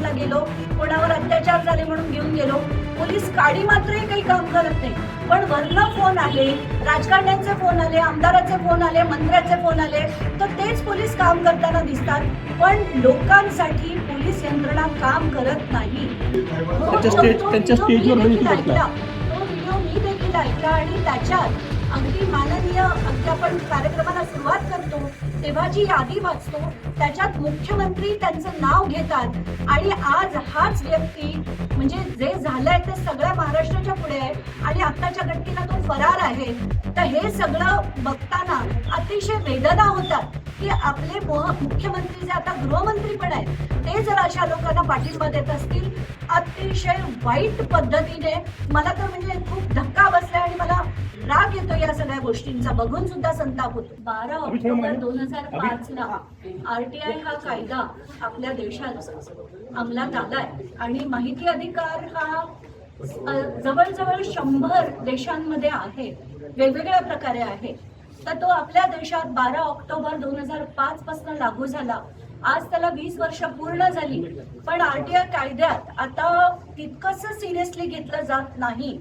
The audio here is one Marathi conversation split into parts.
स्टेशनला गेलो. कोणावर अत्याचार झाले म्हणून घेऊन गेलो. पोलीस काडी मात्रही काही काम करत नाही. पण वरनं फोन आले राजकारण्यांचे फोन आले आमदाराचे फोन आले मंत्र्याचे फोन आले तर तेच पोलीस काम करताना दिसतात. पण लोकांसाठी पोलीस यंत्रणा काम करत नाही. तो व्हिडिओ मी देखील ऐकला आणि त्याच्यात अगदी माननीय अगदी आपण कार्यक्रमाला सुरुवात करतो तेव्हा जी यादी वाचतो त्याच्यात मुख्यमंत्री त्यांचं नाव घेतात. आणि आज हाच व्यक्ती म्हणजे जे झालंय ते सगळ्या महाराष्ट्राच्या पुढे आहे आणि आत्ताच्या घटनेला तो फरार आहे. तर हे सगळं बघताना अतिशय वेदना होतात. की आपले मुह- मुख्यमंत्री जे आता गृहमंत्री पण आहेत ते जर अशा लोकांना पाठिंबा देत असतील अतिशय वाईट पद्धतीने मला तर म्हणजे खूप धक्का बसलाय आणि मला राग येतो या सगळ्या गोष्टींचा. बघून सुद्धा संताप होतो. बारा ऑक्टोबर दोन हजार पाच ला आरटीआय हा कायदा आपल्या देशात अंमलात आलाय. आणि माहिती अधिकार हा अ, जवळजवळ शंभर देशांमध्ये आहे. वेगवेगळ्या प्रकारे आहे. तर तो आपल्या देशात बारा ऑक्टोबर दोन हजार पाच पासून लागू झाला. आज त्याला वीस वर्ष पूर्ण झाली. पण आरटीआय कायद्यात आता तितकंच सिरियसली घेतलं जात नाही.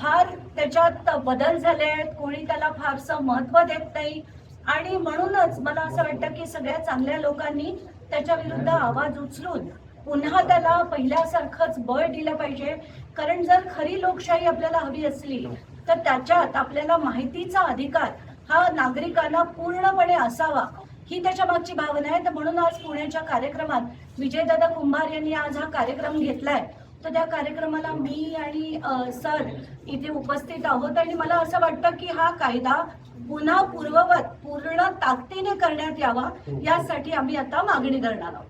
फार त्याच्यात बदल झाले आहेत. कोणी त्याला फारसं महत्त्व देत नाही. आणि म्हणूनच मला असं वाटतं की सगळ्या चांगल्या लोकांनी त्याच्या विरुद्ध आवाज उचलून पुन्हा त्याला पहिल्यासारखंच बळ दिलं पाहिजे. कारण जर खरी लोकशाही आपल्याला हवी असली तर त्याच्यात आपल्याला माहितीचा अधिकार हा नागरिकांना पूर्णपणे असावा ही त्याच्या मागची भावना आहे. तर म्हणून आज पुण्याच्या कार्यक्रमात विजयदादा कुंभार यांनी आज हा कार्यक्रम घेतलाय. तर त्या कार्यक्रमाला मी आणि सर इथे उपस्थित आहोत. आणि मला असं वाटतं की हा कायदा पुन्हा पूर्ववत पूर्ण ताकदीने करण्यात यावा. यासाठी आम्ही आता मागणी करणार आहोत.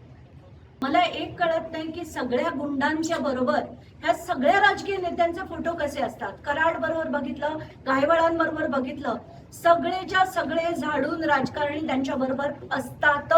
मला एक कळत नाही की सगळ्या गुंडांच्या बरोबर ह्या सगळ्या राजकीय नेत्यांचे फोटो कसे असतात? कराड बरोबर बघितलं गायवळांबरोबर बघितलं सगळेच्या सगळे झाडून राजकारणी त्यांच्या बरोबर असतात.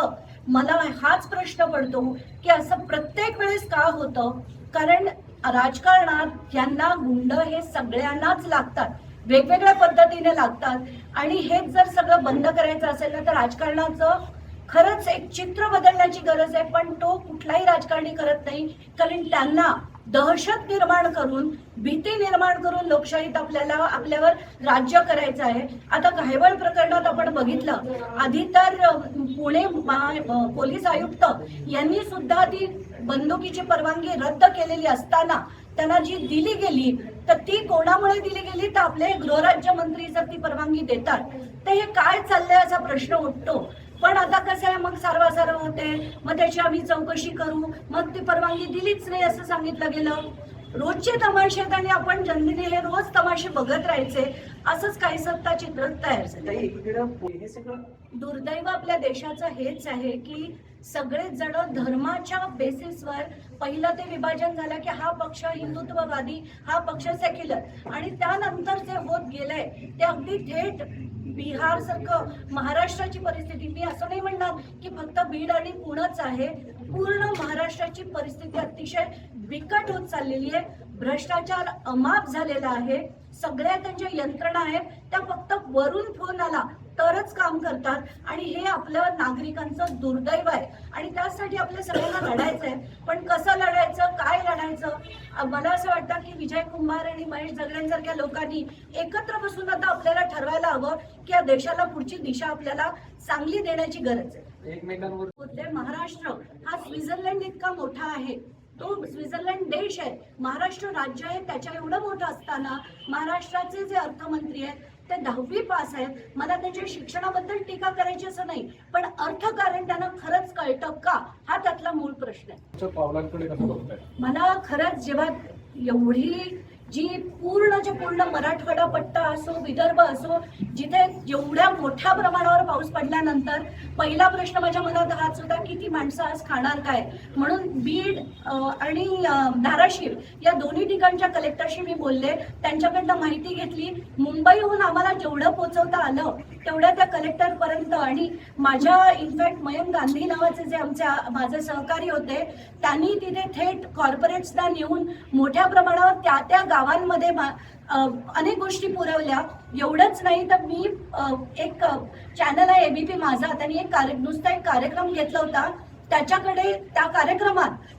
मला हाच प्रश्न पडतो की असं प्रत्येक वेळेस का होतं? कारण राजकारणात यांना गुंड हे सगळ्यांनाच लागतात. वेगवेगळ्या पद्धतीने लागतात. आणि हेच जर सगळं बंद करायचं असेल ना तर राजकारणाचं खरंच एक चित्र बदलण्याची गरज आहे पण तो कुठलाही राजकारणी करत नाही. कारण त्यांना दहशत निर्माण करून भीती निर्माण करून लोकशाहीत आपल्याला आपल्यावर राज्य करायचं आहे. आता घायवळ प्रकरणात आपण बघितलं आधी तर पुणे पोलीस आयुक्त यांनी सुद्धा ती बंदुकीची परवानगी रद्द केलेली असताना त्यांना जी दिली गेली तर ती कोणामुळे दिली गेली? तर आपले गृहराज्यमंत्री जर ती परवानगी देतात तर हे काय चाललंय असा प्रश्न उठतो. पण आता कसं आहे मग सारवासारव होते? मग त्याची आम्ही चौकशी करू? मग ती परवानगी दिलीच नाही असं सांगितलं गेलं. रोजचे तमाशे आहेत आणि आपण जनतेने हे रोज तमाशे बघत राहायचे. असंच काही सत्ता चित्र तयार झालं. हे दुर्दैव आपल्या देशाचं हेच आहे की सगळेच जण धर्माच्या बेसिसवर पहिलं ते विभाजन झालं की हा पक्ष हिंदुत्ववादी हा पक्ष सेक्युलर आणि त्यानंतर जे होत गेलंय ते अगदी थेट बिहार सारखं महाराष्ट्राची परिस्थिती मी असं नाही म्हणणार की फक्त बीड आणि पुणंच आहे. पूर्ण महाराष्ट्राची परिस्थिती अतिशय बिकट होत चाललेली आहे. भ्रष्टाचार अमाप झालेला आहे. सगळ्या त्यांच्या यंत्रणा आहेत. त्या फक्त वरून फोन आला. तरच काम करतात. आणि हे आपलं नागरिकांचं दुर्दैव आहे. आणि त्यासाठी आपल्या सगळ्यांना लढायचं आहे पण कसं लढायचं? काय लढायचं? मला असं वाटतं की विजय कुमार आणि महेश जगड्यांसारख्या लोकांनी एकत्र बसून आता आपल्याला ठरवायला हवं की या देशाला पुढची दिशा आपल्याला चांगली देण्याची गरज आहे. एकमेकांवर महाराष्ट्र हा स्वित्झर्लंड इतका मोठा आहे. तो स्वित्झर्लंड देश आहे. महाराष्ट्र राज्य आहे. त्याच्या एवढं मोठं असताना महाराष्ट्राचे जे अर्थमंत्री आहेत ते दहावी पास आहेत. मला त्यांच्या शिक्षणाबद्दल टीका करायची असं नाही पण अर्थकारण त्यांना खरंच कळतं का? हा त्यातला मूळ प्रश्न आहे. मला खरंच जेव्हा एवढी जी पूर्णच्या पूर्ण मराठवाडा पट्टा असो विदर्भ असो जिथे एवढ्या मोठ्या प्रमाणावर पाऊस पडल्यानंतर पहिला प्रश्न माझ्या मनात हाच होता की ती माणसं आज खाणार काय? म्हणून बीड आणि धाराशिव या दोन्ही ठिकाणच्या कलेक्टरशी मी बोलले. त्यांच्याकडनं माहिती घेतली. मुंबईहून आम्हाला जेवढं पोचवता आलं तेवढ्या त्या कलेक्टरपर्यंत आणि माझ्या इनफॅक्ट मयंक गांधी नावाचे जे आमच्या माझे सहकारी होते त्यांनी तिथे थेट कॉर्पोरेट्सना नेऊन मोठ्या प्रमाणावर त्या त्या गावांमध्ये मा- अनेक गोष्टी पुरवल्या. एवढंच नाही तर मी एक चॅनल आहे एबीपी माझा. त्यांनी एक कार्य नुसता एक कार्यक्रम घेतला होता. त्याच्याकडे त्या कार्यक्रमात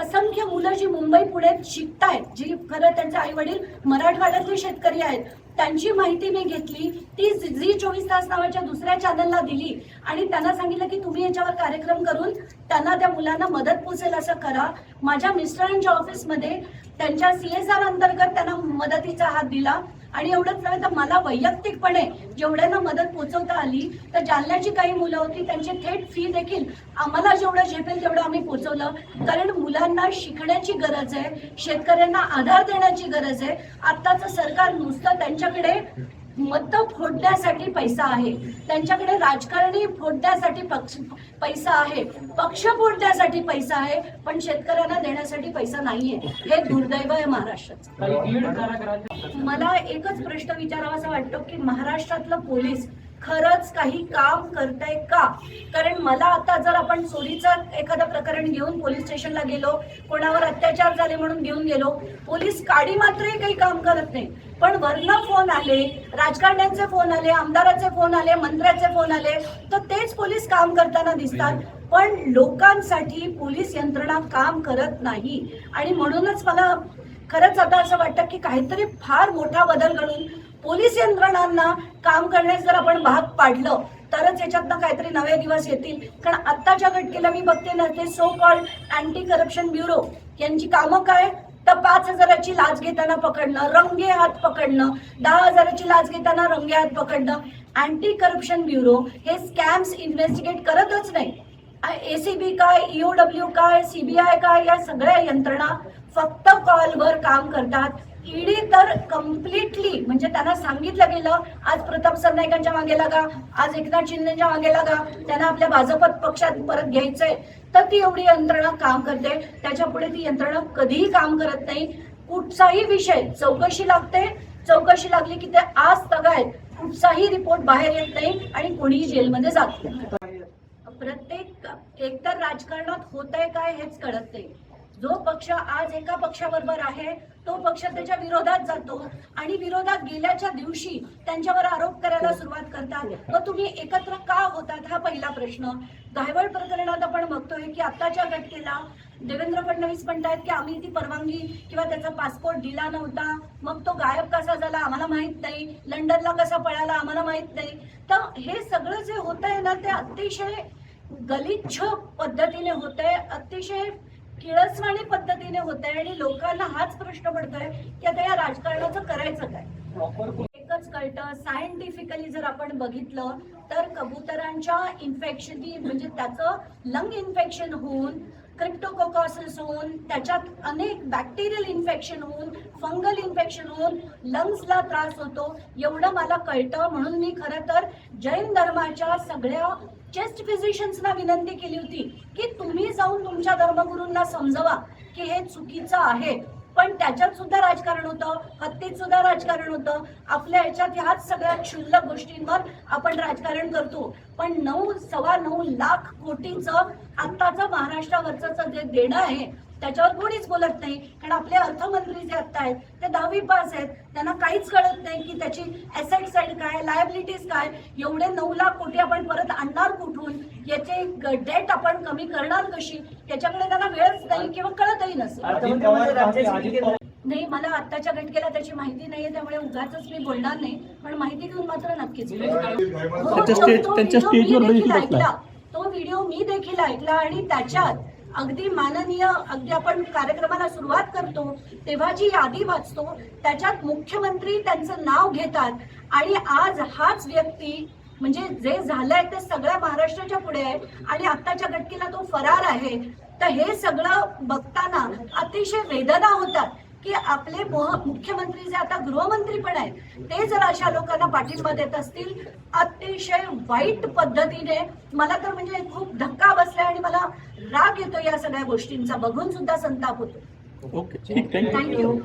असंख्य मुलं जी मुंबई पुण्यात शिकतायत जी खरं त्यांचे आई वडील मराठवाड्यातले शेतकरी आहेत त्यांची माहिती मी घेतली. ती झी चोवीस तास नावाच्या दुसऱ्या चॅनलला दिली. आणि त्यांना सांगितलं की तुम्ही याच्यावर कार्यक्रम करून त्यांना त्या मुलांना मदत पोचेल असं करा. माझ्या मिस्टरांच्या ऑफिसमध्ये त्यांच्या सी एस आर अंतर्गत त्यांना मदतीचा हात दिला. आणि एवढंच नव्हे तर मला वैयक्तिकपणे जेवढ्यांना मदत पोचवता आली तर जालन्याची काही मुलं होती त्यांची थेट फी देखील आम्हाला जेवढं झेपेल तेवढं आम्ही पोचवलं. कारण मुलांना शिकण्याची गरज आहे शेतकऱ्यांना आधार देण्याची गरज आहे. आत्ताचं सरकार नुसतं त्यांच्याकडे मत फोडण्यासाठी पैसा आहे. त्यांच्याकडे राजकारणी फोडण्यासाठी पक्ष पैसा आहे. पक्ष फोडण्यासाठी पैसा आहे पण शेतकऱ्यांना देण्यासाठी पैसा नाहीये. हे दुर्दैव आहे महाराष्ट्राचं. मला एकच प्रश्न विचारावासा वाटतो की महाराष्ट्रातलं पोलीस खरंच काही काम करतंय का? कारण मला आता जर आपण चोरीचं एखादं प्रकरण घेऊन पोलीस स्टेशनला गेलो कोणावर अत्याचार झाले म्हणून घेऊन गेलो पोलीस काडी मात्रही काही काम करत नाही. पण वरनं फोन आले राजकारण्यांचे फोन आले आमदाराचे फोन आले मंत्र्याचे फोन आले तर तेच पोलीस काम करताना दिसतात. पण लोकांसाठी पोलीस यंत्रणा काम करत नाही. आणि म्हणूनच मला खरंच आता असं वाटतं की काहीतरी फार मोठा बदल घडून पोलीस यंत्रणांना काम करण्यास जर आपण भाग पाडलं तरच याच्यातनं काहीतरी नवे दिवस येतील. कारण आत्ताच्या घटकेला मी बघते ना ते so called anti corruption bureau यांची कामं काय? तर पाच हजाराची लाच घेताना पकडणं रंगे हात पकडणं दहा हजाराची लाच घेताना रंगे हात पकडणं. अँटी करप्शन ब्युरो हे स्कॅम्स इन्व्हेस्टिगेट करतच नाही. एसीबी काय ईओडब्ल्यू काय सीबीआय काय या सगळ्या यंत्रणा फक्त कॉलवर काम करतात. ईडी तर कम्प्लिटली म्हणजे त्यांना सांगितलं गेलं आज प्रताप सरनाईकांच्या मागे लागा आज एकनाथ शिंदेच्या मागे लागा त्यांना आपल्या भाजपत पक्षात परत घ्यायचंय. तर ती एवढी यंत्रणा काम करते त्याच्या पुढे ती यंत्रणा कधीही काम करत नाही. कुठचाही विषय चौकशी लागते चौकशी लागली की ते आज तगायत कुठचाही रिपोर्ट बाहेर येत नाही आणि कोणीही जेलमध्ये जात नाही. प्रत्येक एकतर राजकारणात होत आहे काय हेच कळत नाही. जो पक्ष आज एका पक्षाबरोबर आहे तो पक्ष त्याच्या विरोधात जातो आणि विरोधात गेल्याच्या दिवशी त्यांच्यावर आरोप करायला सुरुवात करतात. मग तुम्ही एकत्र का होतात? हा पहिला प्रश्न. घायवळ प्रकरणात आपण बघतोय की आत्ताच्या घटनेला देवेंद्र फडणवीस म्हणतात की आम्ही ती परवानगी किंवा त्याचा पासपोर्ट दिला नव्हता. मग तो गायब कसा झाला? आम्हाला माहीत नाही. लंडनला कसा पळाला? आम्हाला माहीत नाही. तर हे सगळं जे होत आहे ना ते अतिशय गलिच्छ पद्धतीने होत आहे अतिशय किळसवाणी पद्धतीने होत आहे आणि लोकांना हाच प्रश्न पडतोय की आता या राजकारणाचं करायचं काय? एकच कळतं सायंटिफिकली जर आपण बघितलं तर कबुतरांच्या इन्फेक्शन म्हणजे त्याचं लंग इन्फेक्शन होऊन क्रिप्टोकोकॉसिस होऊन त्याच्यात अनेक बॅक्टेरियल इन्फेक्शन होऊन फंगल इन्फेक्शन होऊन लंग्सला त्रास होतो. एवढं मला कळतं म्हणून मी खरं तर जैन धर्माच्या सगळ्या चेस्ट फिजिशियन्सना विनंती केली होती की तुम्ही जाऊन तुमच्या धर्मगुरूंना समजवा की हे चुकीचं आहे. पण त्याच्यात सुद्धा राजकारण होतं हत्तीत सुद्धा राजकारण होतं. आपल्या ह्याच्यात ह्याच सगळ्या क्षुल्लक गोष्टींवर आपण राजकारण करतो. पण नऊ सव्वा नऊ लाख कोटीचं आत्ताचं महाराष्ट्रावरचं जे देणं आहे त्याच्यावर कोणीच बोलत नाही. कारण आपले अर्थमंत्री जे आत्ता आहेत ते दहावी पास आहेत. त्यांना काहीच कळत नाही की त्याची ॲसेट साईड काय लायबिलिटीज काय. एवढे नऊ लाख कोटी आपण परत आणणार कुठून? याचे डेट आपण कमी करणार कशी? याच्याकडे त्यांना वेळच नाही किंवा कळतही नसेल नाही मला आत्ताच्या घटकेला त्याची माहिती नाहीये त्यामुळे उगाच मी बोलणार नाही. पण माहिती घेऊन मात्र नक्कीच. हो. ऐकला. तो व्हिडिओ मी देखील ऐकला आणि त्याच्यात अगदी माननीय अगदी आपण कार्यक्रमाला सुरुवात करतो तेव्हा जी यादी वाचतो त्याच्यात मुख्यमंत्री त्यांचं नाव घेतात. आणि आज हाच व्यक्ती म्हणजे जे झालंय ते सगळ्या महाराष्ट्राच्या पुढे आहे आणि आत्ताच्या घटकेला तो फरार आहे. तर हे सगळं बघताना अतिशय वेदना होतात. की आपले मुख्यमंत्री जे आता गृहमंत्री पण आहेत ते जर अशा लोकांना पाठिंबा देत असतील अतिशय वाईट पद्धतीने मला तर म्हणजे खूप धक्का बसलाय आणि मला राग येतो या सगळ्या गोष्टींचा. बघून सुद्धा संताप होतो ओके. थँक्यू